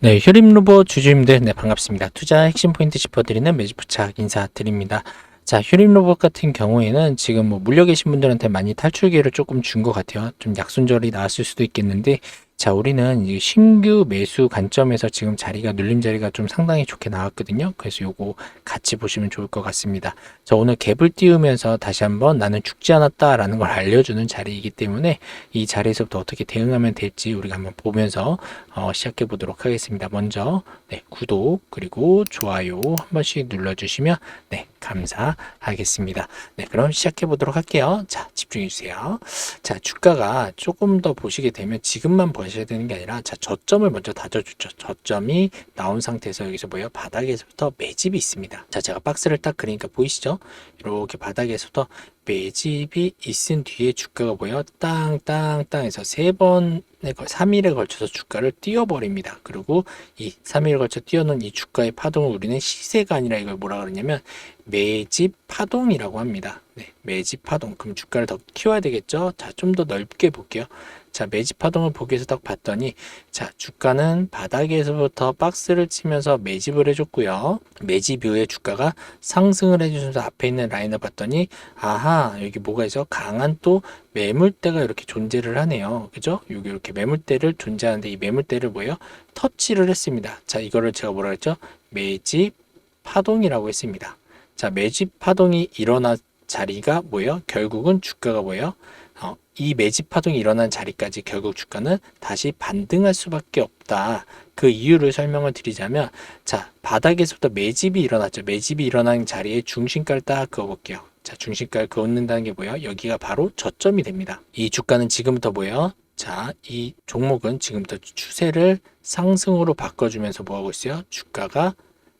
네, 휴림로버 주주님들, 네, 반갑습니다. 투자 핵심 포인트 짚어드리는 매주부착 인사드립니다. 자, 휴림 로봇 같은 경우에는 지금 뭐 물려 계신 분들한테 많이 탈출 기회를 조금 준 것 같아요. 좀 약순절이 나왔을 수도 있겠는데, 자, 우리는 이 신규 매수 관점에서 지금 자리가 눌림 자리가 좀 상당히 좋게 나왔거든요. 그래서 요거 같이 보시면 좋을 것 같습니다. 자, 오늘 갭을 띄우면서 다시 한번 나는 죽지 않았다라는 걸 알려주는 자리이기 때문에 이 자리에서부터 어떻게 대응하면 될지 우리가 한번 보면서 어, 시작해 보도록 하겠습니다. 먼저 네, 구독 그리고 좋아요 한 번씩 눌러주시면 네, 감사하겠습니다. 네, 그럼 시작해 보도록 할게요. 자, 집중해 주세요. 자, 주가가 조금 더 보시게 되면 지금만 보 셔야 되는 게 아니라 자, 저점을 먼저 다져주죠. 저점이 나온 상태에서 여기서 뭐예요? 바닥에서부터 매집이 있습니다. 자, 제가 박스를 딱 그리니까 보이시죠? 이렇게 바닥에서부터 매집이 있은 뒤에 주가가 뭐예요? 땅땅땅해서 세 번에 걸 3일에 걸쳐서 주가를 띄워버립니다. 그리고 이 3일에 걸쳐 띄워놓은 이 주가의 파동을 우리는 시세가 아니라 이걸 뭐라 그러냐면 매집 파동이라고 합니다. 네, 매집 파동. 그럼 주가를 더 키워야 되겠죠? 자, 좀 더 넓게 볼게요. 자, 매집 파동을 보기 위해서 딱 봤더니, 자, 주가는 바닥에서부터 박스를 치면서 매집을 해줬고요. 매집 이후에 주가가 상승을 해주면서 앞에 있는 라인을 봤더니, 아하, 여기 뭐가 있어? 강한 또 매물대가 이렇게 존재를 하네요. 그죠? 여기 이렇게 매물대를 존재하는데 이 매물대를 뭐예요? 터치를 했습니다. 자, 이거를 제가 뭐라 했죠? 매집 파동이라고 했습니다. 자, 매집 파동이 일어난 자리가 뭐예요? 결국은 주가가 뭐예요? 어, 이 매집 파동이 일어난 자리까지 결국 주가는 다시 반등할 수밖에 없다. 그 이유를 설명을 드리자면, 자, 바닥에서부터 매집이 일어났죠. 매집이 일어난 자리에 중심가를 딱 그어볼게요. 자, 중심가를 그어놓는다는 게 뭐예요? 여기가 바로 저점이 됩니다. 이 주가는 지금부터 뭐예요? 자, 이 종목은 지금부터 추세를 상승으로 바꿔주면서 뭐하고 있어요? 주가가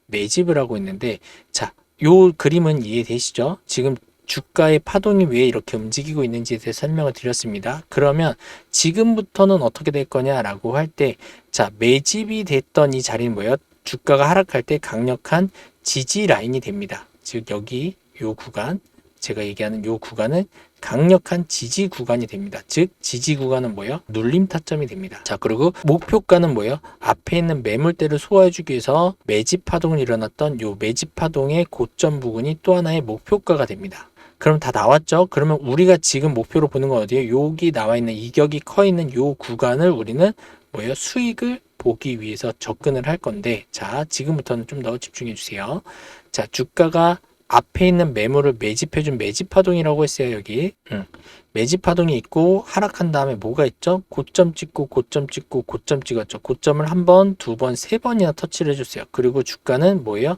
매집을 하고 있는데, 자, 요 그림은 이해되시죠? 지금 주가의 파동이 왜 이렇게 움직이고 있는지에 대해 설명을 드렸습니다. 그러면 지금부터는 어떻게 될 거냐라고 할 때, 자, 매집이 됐던 이 자리는 뭐예요? 주가가 하락할 때 강력한 지지 라인이 됩니다. 즉, 여기 요 구간, 제가 얘기하는 요 구간은 강력한 지지 구간이 됩니다. 즉 지지 구간은 뭐예요? 눌림 타점이 됩니다. 자 그리고 목표가는 뭐예요? 앞에 있는 매물대를 소화해주기 위해서 매집 파동을 일어났던 요 매집 파동의 고점 부근이 또 하나의 목표가가 됩니다. 그럼 다 나왔죠? 그러면 우리가 지금 목표로 보는 건 어디예요? 여기 나와 있는 이격이 커 있는 요 구간을 우리는 뭐예요? 수익을 보기 위해서 접근을 할 건데 자 지금부터는 좀 더 집중해 주세요. 자 주가가 앞에 있는 매물을 매집해준 매집 파동이라고 했어요 여기 응. 매집 파동이 있고 하락한 다음에 뭐가 있죠 고점 찍고 고점 찍고 고점 찍었죠 고점을 한 번, 두 번, 세 번이나 터치를 해줬어요 그리고 주가는 뭐예요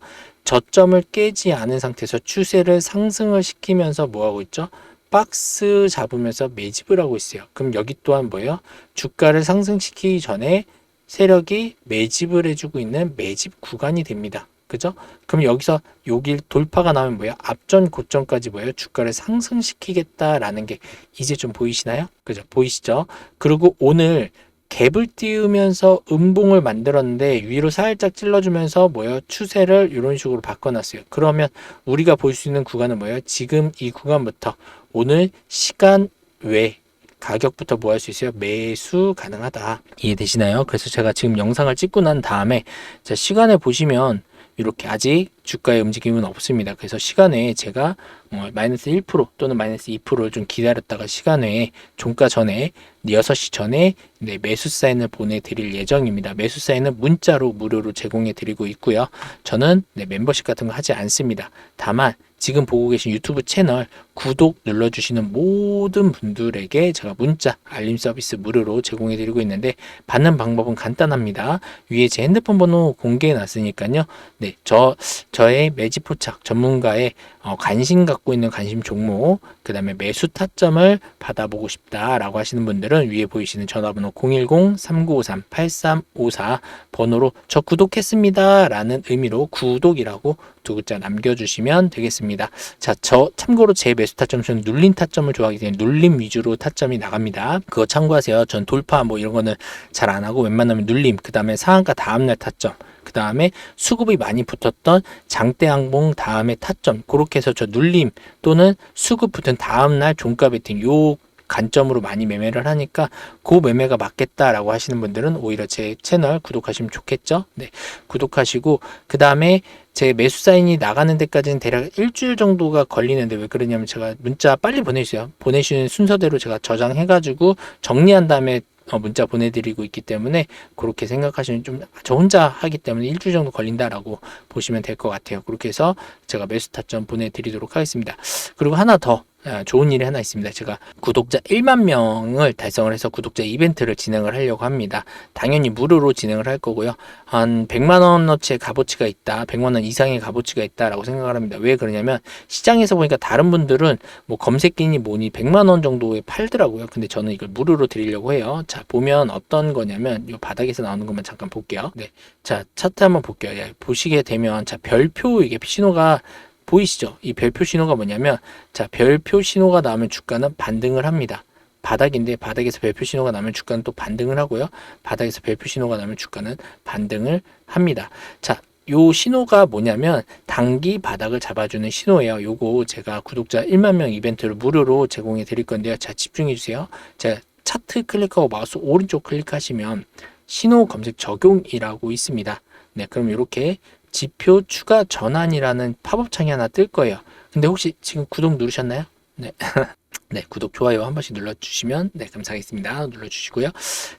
저점을 깨지 않은 상태에서 추세를 상승을 시키면서 뭐하고 있죠 박스 잡으면서 매집을 하고 있어요 그럼 여기 또한 뭐예요 주가를 상승시키기 전에 세력이 매집을 해주고 있는 매집 구간이 됩니다 그죠? 그럼 여기서 여길 돌파가 나오면 뭐예요? 앞전 고점까지 뭐예요? 주가를 상승시키겠다라는 게 이제 좀 보이시나요? 그죠? 보이시죠? 그리고 오늘 갭을 띄우면서 음봉을 만들었는데 위로 살짝 찔러주면서 뭐예요? 추세를 이런 식으로 바꿔놨어요. 그러면 우리가 볼 수 있는 구간은 뭐예요? 지금 이 구간부터 오늘 시간 외 가격부터 뭐 할 수 있어요? 매수 가능하다. 이해되시나요? 그래서 제가 지금 영상을 찍고 난 다음에 자, 시간에 보시면 이렇게 아직 주가의 움직임은 없습니다. 그래서 시간에 제가 어, 마이너스 1% 또는 마이너스 2%를 좀 기다렸다가 시간에 종가 전에 6시 전에 네, 매수 사인을 보내드릴 예정입니다. 매수 사인은 문자로 무료로 제공해 드리고 있고요. 저는 네, 멤버십 같은 거 하지 않습니다. 다만 지금 보고 계신 유튜브 채널 구독 눌러주시는 모든 분들에게 제가 문자 알림 서비스 무료로 제공해 드리고 있는데 받는 방법은 간단합니다. 위에 제 핸드폰 번호 공개해 놨으니까요. 네, 저 저의 매집 포착 전문가의 어, 관심 갖고 있는 관심 종목, 그 다음에 매수 타점을 받아보고 싶다라고 하시는 분들은 위에 보이시는 전화번호 010-3953-8354 번호로 저 구독했습니다 라는 의미로 구독이라고 두 글자 남겨주시면 되겠습니다. 자, 저 참고로 제 매수 타점 저는 눌림 타점을 좋아하기 때문에 눌림 위주로 타점이 나갑니다. 그거 참고하세요. 전 돌파 뭐 이런 거는 잘 안 하고 웬만하면 눌림, 그 다음에 상한가 다음날 타점, 그 다음에 수급이 많이 붙었던 장대 항봉 다음에 타점 그렇게 해서 저 눌림 또는 수급 붙은 다음날 종가 베팅 요 관점으로 많이 매매를 하니까 그 매매가 맞겠다라고 하시는 분들은 오히려 제 채널 구독하시면 좋겠죠. 네, 구독하시고 그 다음에 제 매수 사인이 나가는 데까지는 대략 일주일 정도가 걸리는데 왜 그러냐면 제가 문자 빨리 보내주세요. 보내주는 순서대로 제가 저장해가지고 정리한 다음에 어, 문자 보내드리고 있기 때문에 그렇게 생각하시면 좀 저 혼자 하기 때문에 일주일 정도 걸린다라고 보시면 될 것 같아요. 그렇게 해서 제가 매수 타점 보내드리도록 하겠습니다. 그리고 하나 더 아, 좋은 일이 하나 있습니다. 제가 구독자 1만 명을 달성을 해서 구독자 이벤트를 진행을 하려고 합니다. 당연히 무료로 진행을 할 거고요. 한 100만 원어치의 값어치가 있다, 100만 원 이상의 값어치가 있다라고 생각을 합니다. 왜 그러냐면 시장에서 보니까 다른 분들은 뭐 검색기니 뭐니 100만 원 정도에 팔더라고요. 근데 저는 이걸 무료로 드리려고 해요. 자 보면 어떤 거냐면 이 바닥에서 나오는 것만 잠깐 볼게요. 네, 자 차트 한번 볼게요. 예, 보시게 되면 자 별표 이게 신호가 보이시죠? 이 별표 신호가 뭐냐면 자 별표 신호가 나오면 주가는 반등을 합니다. 바닥인데 바닥에서 별표 신호가 나면 주가는 또 반등을 하고요. 바닥에서 별표 신호가 나면 주가는 반등을 합니다. 자, 요 신호가 뭐냐면 단기 바닥을 잡아주는 신호예요. 요거 제가 구독자 1만 명 이벤트를 무료로 제공해 드릴 건데요. 자, 집중해 주세요. 자, 차트 클릭하고 마우스 오른쪽 클릭하시면 신호 검색 적용이라고 있습니다. 네, 그럼 이렇게 지표 추가 전환이라는 팝업 창이 하나 뜰 거예요. 근데 혹시 지금 구독 누르셨나요? 네. 네, 구독, 좋아요 한 번씩 눌러주시면, 네, 감사하겠습니다. 눌러주시고요.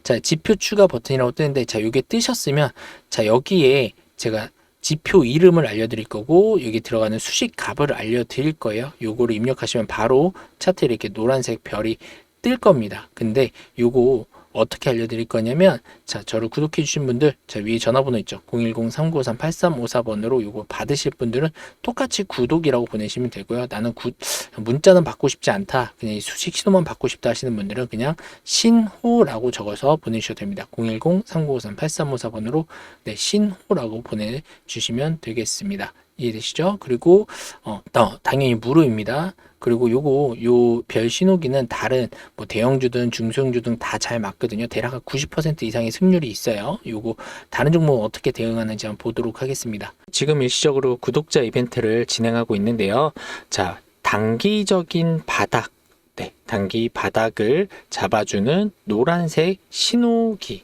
자, 지표 추가 버튼이라고 뜨는데, 자, 요게 뜨셨으면, 자, 여기에 제가 지표 이름을 알려드릴 거고, 여기 들어가는 수식 값을 알려드릴 거예요. 요거를 입력하시면 바로 차트에 이렇게 노란색 별이 뜰 겁니다. 근데 요거 어떻게 알려드릴 거냐면 자 저를 구독해 주신 분들 자 위에 전화번호 있죠. 010-3953-8354번으로 요거 받으실 분들은 똑같이 구독이라고 보내시면 되고요. 나는 구, 문자는 받고 싶지 않다. 그냥 이 수식 신호만 받고 싶다 하시는 분들은 그냥 신호라고 적어서 보내주셔도 됩니다. 010-3953-8354번으로 네 신호라고 보내주시면 되겠습니다. 이해되시죠? 그리고 어, 어, 당연히 무료입니다. 그리고 요거 요 별 신호기는 다른 뭐 대형주든 중소형주 등다잘 맞거든요. 대략 90% 이상의 승률이 있어요. 요거 다른 종목 어떻게 대응하는지 한번 보도록 하겠습니다. 지금 일시적으로 구독자 이벤트를 진행하고 있는데요. 자, 단기적인 바닥 네, 단기 바닥을 잡아주는 노란색 신호기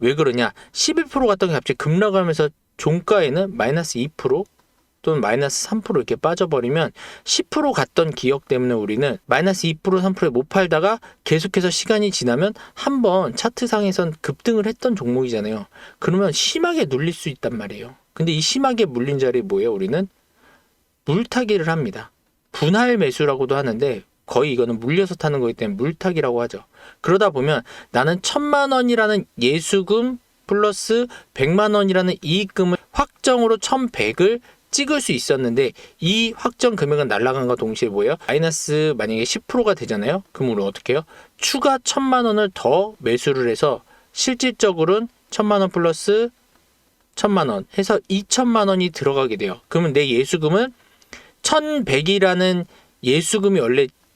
왜 그러냐? 11% 갔던 게 갑자기 급락하면서 종가에는 마이너스 2% 또는 마이너스 3% 이렇게 빠져버리면 10% 갔던 기억 때문에 우리는 마이너스 2% 3%에 못 팔다가 계속해서 시간이 지나면 한번 차트상에선 급등을 했던 종목이잖아요. 그러면 심하게 눌릴 수 있단 말이에요. 근데 이 심하게 물린 자리에 뭐예요? 우리는 물타기를 합니다. 분할 매수라고도 하는데 거의 이거는 물려서 타는 거기 때문에 물타기라고 하죠. 그러다 보면 나는 천만 원이라는 예수금 플러스 백만 원이라는 이익금을 확정으로 천백을 찍을 수 있었는데 이 확정 금액은 날라간과 동시에 뭐예요? 마이너스 만약에 10%가 되잖아요. 그럼 우리 어떻게 해요? 추가 천만 원을 더 매수를 해서 실질적으로는 천만 원 플러스 천만 원 해서 2천만 원이 들어가게 돼요. 그러면 내 예수금은 1100이라는 예수금이 원래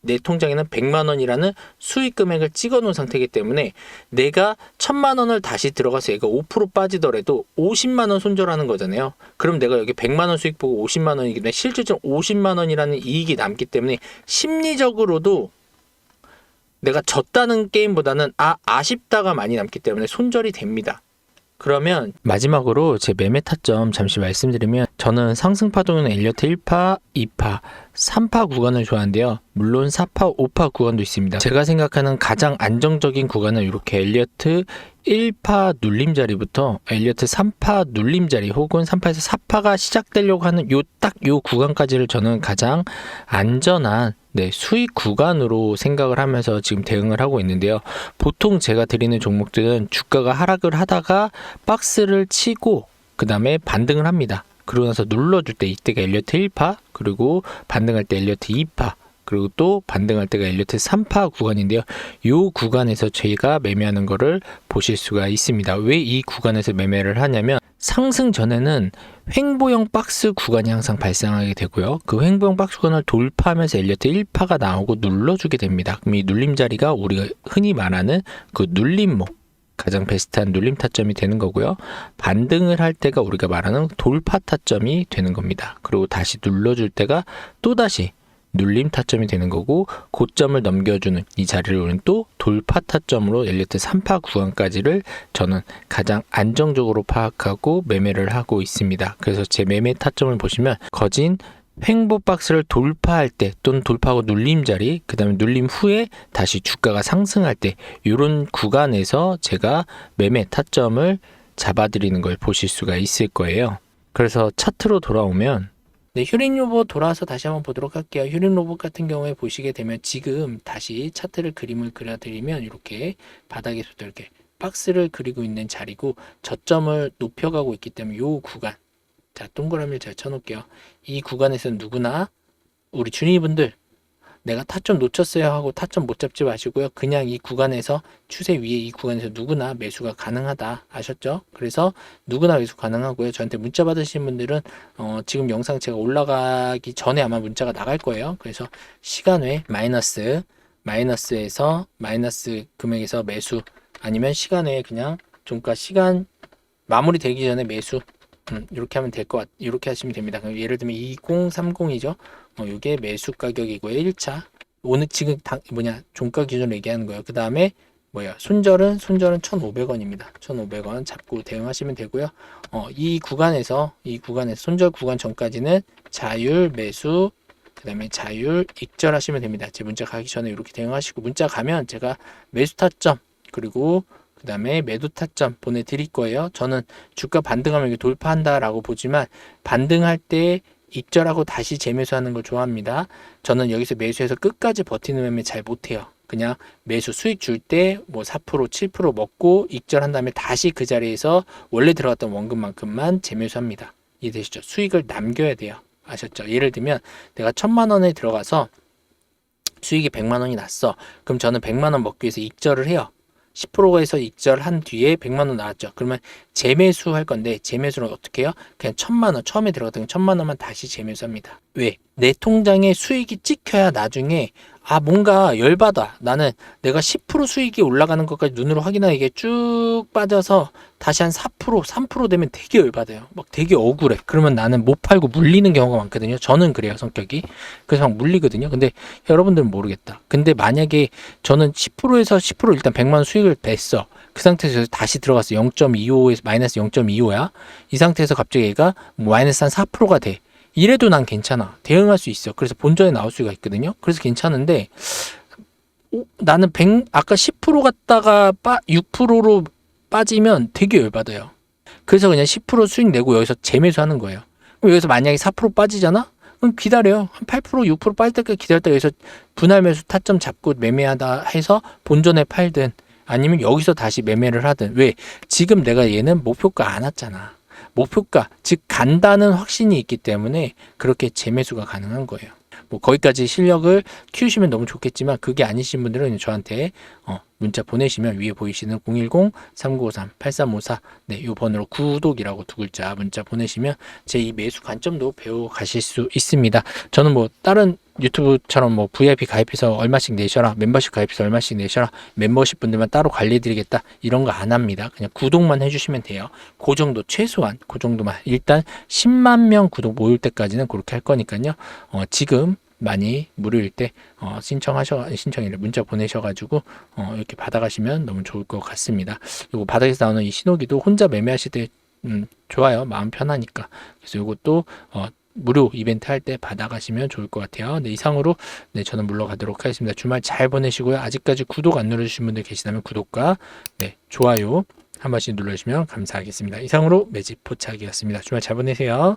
내 통장에는 100만 원이라는 수익 금액을 찍어 놓은 상태이기 때문에 내가 1000만 원을 다시 들어가서 얘가 5% 빠지더라도 50만 원 손절하는 거잖아요. 그럼 내가 여기 100만 원 수익 보고 50만 원이기 때문에 실질적으로 50만 원이라는 이익이 남기 때문에 심리적으로도 내가 졌다는 게임보다는 아 아쉽다가 많이 남기 때문에 손절이 됩니다. 그러면 마지막으로 제 매매 타점 잠시 말씀드리면 저는 상승 파동은 엘리어트 1파, 2파, 3파 구간을 좋아하는데요. 물론 4파, 5파 구간도 있습니다. 제가 생각하는 가장 안정적인 구간은 이렇게 엘리어트 1파 눌림 자리부터 엘리어트 3파 눌림 자리 혹은 3파에서 4파가 시작되려고 하는 요 딱요 구간까지를 저는 가장 안전한 네, 수익 구간으로 생각을 하면서 지금 대응을 하고 있는데요. 보통 제가 드리는 종목들은 주가가 하락을 하다가 박스를 치고 그 다음에 반등을 합니다. 그러고 나서 눌러줄 때 이때가 엘리어트 1파 그리고 반등할 때 엘리어트 2파 그리고 또 반등할 때가 엘리어트 3파 구간인데요. 이 구간에서 저희가 매매하는 거를 보실 수가 있습니다. 왜 이 구간에서 매매를 하냐면 상승 전에는 횡보형 박스 구간이 항상 발생하게 되고요. 그 횡보형 박스 구간을 돌파하면서 엘리어트 1파가 나오고 눌러주게 됩니다. 그럼 이 눌림 자리가 우리가 흔히 말하는 그 눌림목 가장 베스트한 눌림 타점이 되는 거고요. 반등을 할 때가 우리가 말하는 돌파 타점이 되는 겁니다. 그리고 다시 눌러줄 때가 또다시 눌림 타점이 되는 거고 고점을 넘겨주는 이 자리를 우리는 또 돌파 타점으로 엘리트 3파 구간까지를 저는 가장 안정적으로 파악하고 매매를 하고 있습니다. 그래서 제 매매 타점을 보시면 거진 횡보 박스를 돌파할 때 또는 돌파하고 눌림 자리 그 다음에 눌림 후에 다시 주가가 상승할 때 이런 구간에서 제가 매매 타점을 잡아드리는 걸 보실 수가 있을 거예요. 그래서 차트로 돌아오면 네, 휴린 로봇 돌아와서 다시 한번 보도록 할게요. 휴린 로봇 같은 경우에 보시게 되면 지금 다시 차트를 그림을 그려드리면 이렇게 바닥에서도 이렇게 박스를 그리고 있는 자리고 저점을 높여가고 있기 때문에 이 구간 자 동그라미를 제가 쳐놓을게요. 이 구간에서 누구나 우리 주니분들 내가 타점 놓쳤어요 하고 타점 못 잡지 마시고요. 그냥 이 구간에서 추세 위에 이 구간에서 누구나 매수가 가능하다 아셨죠? 그래서 누구나 매수 가능하고요. 저한테 문자 받으신 분들은 어, 지금 영상 제가 올라가기 전에 아마 문자가 나갈 거예요. 그래서 시간 외 마이너스 마이너스에서 마이너스 금액에서 매수 아니면 시간 외에 그냥 종가 시간 마무리 되기 전에 매수 음, 이렇게 하면 될 것 같, 이렇게 하시면 됩니다. 그럼 예를 들면 2030이죠. 어, 이게 매수 가격이고요. 1차. 오늘 지금 당, 뭐냐, 종가 기준으로 얘기하는 거예요. 그 다음에 뭐야 손절은 손절은 1,500원입니다. 1,500원 잡고 대응하시면 되고요. 어, 이 구간에서 이 구간에서 손절 구간 전까지는 자율 매수 그 다음에 자율 익절하시면 됩니다. 제 문자 가기 전에 이렇게 대응하시고 문자 가면 제가 매수 타점 그리고 그 다음에 매도 타점 보내드릴 거예요. 저는 주가 반등하면 이게 돌파한다라고 보지만 반등할 때 익절하고 다시 재매수하는 걸 좋아합니다. 저는 여기서 매수해서 끝까지 버티는 매매 잘 못해요. 그냥 매수 수익 줄 때 뭐 4% 7% 먹고 익절한 다음에 다시 그 자리에서 원래 들어갔던 원금만큼만 재매수합니다. 이해되시죠? 수익을 남겨야 돼요. 아셨죠? 예를 들면 내가 천만 원에 들어가서 수익이 100만 원이 났어. 그럼 저는 100만 원 먹기 위해서 익절을 해요. 10%에서 익절한 뒤에 100만 원 나왔죠. 그러면 재매수 할 건데 재매수는 어떻게 해요? 그냥 천만 원 처음에 들어갔던 천만 원만 다시 재매수합니다. 왜? 내 통장에 수익이 찍혀야 나중에 아 뭔가 열받아. 나는 내가 10% 수익이 올라가는 것까지 눈으로 확인하는 이게 쭉 빠져서 다시 한 4% 3% 되면 되게 열받아요. 막 되게 억울해. 그러면 나는 못 팔고 물리는 경우가 많거든요. 저는 그래요 성격이. 그래서 막 물리거든요. 근데 여러분들은 모르겠다. 근데 만약에 저는 10%에서 10% 일단 100만 원 수익을 냈어. 그 상태에서 다시 들어갔어. 0.25에서 마이너스 0.25야. 이 상태에서 갑자기 얘가 뭐 마이너스 한 4%가 돼. 이래도 난 괜찮아. 대응할 수 있어. 그래서 본전에 나올 수가 있거든요. 그래서 괜찮은데 오, 나는 100 아까 10% 갔다가 빠, 6%로 빠지면 되게 열받아요. 그래서 그냥 10% 수익 내고 여기서 재매수 하는 거예요. 그럼 여기서 만약에 4% 빠지잖아? 그럼 기다려요. 한 8% 6% 빠질 때까지 기다렸다 여기서 분할 매수 타점 잡고 매매하다 해서 본전에 팔든 아니면 여기서 다시 매매를 하든 왜 지금 내가 얘는 목표가 안 왔잖아. 목표가 즉 간다는 확신이 있기 때문에 그렇게 재매수가 가능한 거예요. 뭐 거기까지 실력을 키우시면 너무 좋겠지만 그게 아니신 분들은 저한테 어, 문자 보내시면 위에 보이시는 010-3953-8354 네, 이 번호로 구독이라고 두 글자 문자 보내시면 제 이 매수 관점도 배워 가실 수 있습니다. 저는 뭐 다른 유튜브처럼 뭐 VIP 가입해서 얼마씩 내셔라 멤버십 가입해서 얼마씩 내셔라 멤버십 분들만 따로 관리해드리겠다 이런 거 안 합니다. 그냥 구독만 해주시면 돼요. 그 정도 최소한 그 정도만. 일단 10만 명 구독 모일 때까지는 그렇게 할 거니까요. 어, 지금 많이 무료일 때 어, 신청하셔 신청이래 문자 보내셔가지고 어, 이렇게 받아가시면 너무 좋을 것 같습니다. 그리고 바닥에서 나오는 이 신호기도 혼자 매매하실 때 음, 좋아요. 마음 편하니까. 그래서 이것도 어, 무료 이벤트 할 때 받아가시면 좋을 것 같아요. 네, 이상으로 네, 저는 물러가도록 하겠습니다. 주말 잘 보내시고요. 아직까지 구독 안 누르신 분들 계시다면 구독과 네, 좋아요 한 번씩 눌러주시면 감사하겠습니다. 이상으로 매집 포착이었습니다. 주말 잘 보내세요.